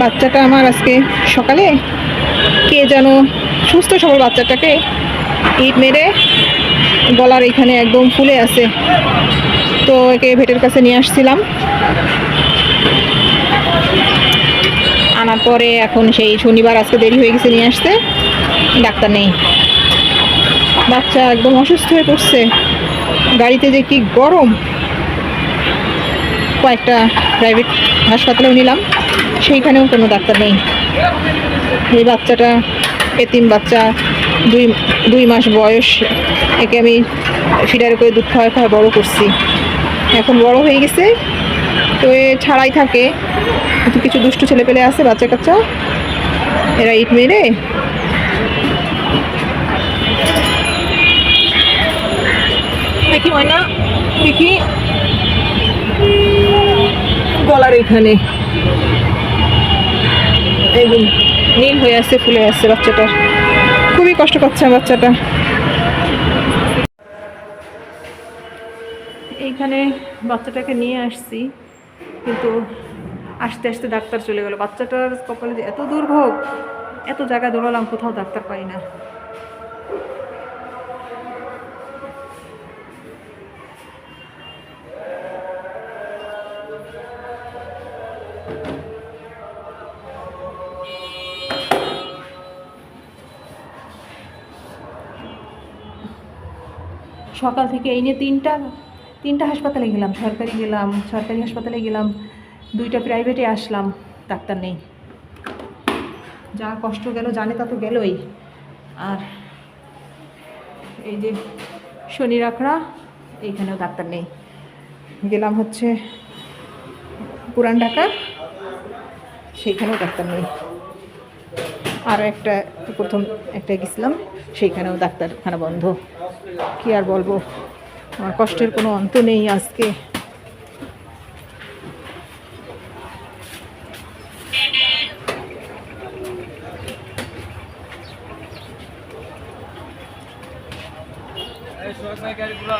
বাচ্চাটা আমার আজকে সকালে কে যেন সুস্থ সবল বাচ্চাটাকে ইট মেরে গলার এখানে একদম ফুলে আছে। তো একে ভেটের কাছে নিয়ে আসছিলাম। আনার পরে এখন সেই শনিবার আজকে দেরি হয়ে গেছে নিয়ে আসতে। ডাক্তার নেই। বাচ্চা একদম অসুস্থ হয়ে পড়ছে। গাড়িতে যে কি গরম। কয়েকটা প্রাইভেট হাসপাতালেও নিলাম। সেইখানেও কোনো ডাক্তার নেই। এই বাচ্চাটা এতিম বাচ্চা, দুই দুই মাস বয়স। একে আমি ফিডারে করে দুধ খাওয়া খাওয়া বড়ো করছি। এখন বড় হয়ে গেছে। তো এ ছাড়াই থাকে। কিছু দুষ্টু ছেলে পেলে আছে, বাচ্চা কাচ্চা। এরা ইট মেরে দেখি ময়না, দেখি। গলার এখানে নীল হয়ে আছে, ফুলে আসছে বাচ্চাটার খুবই কষ্ট পাচ্ছে বাচ্চাটা। এইখানে বাচ্চাটাকে নিয়ে আসছি, কিন্তু আস্তে আস্তে ডাক্তার চলে গেল। বাচ্চাটার কপালে যে এত দুর্ভোগ, এত জায়গায় দৌড়ালাম, কোথাও ডাক্তার পাই না। সকাল থেকে এই নিয়ে তিনটা তিনটা হাসপাতালে গেলাম, সরকারি গেলাম, সরকারি হাসপাতালে গেলাম, দুইটা প্রাইভেটে আসলাম, ডাক্তার নেই। যা কষ্ট গেল, জানে তা তো গেলই। আর এই যে শনি রাখড়া, এইখানেও ডাক্তার নেই। গেলাম হচ্ছে পুরান ঢাকা সেইখানেও ডাক্তার নেই। আরও একটা প্রথম একটা গেছিলাম, সেইখানেও ডাক্তারখানা বন্ধ। কি আর বলব? আমার কষ্টের কোনো অন্ত নেই আজকে। গাড়ি পুরো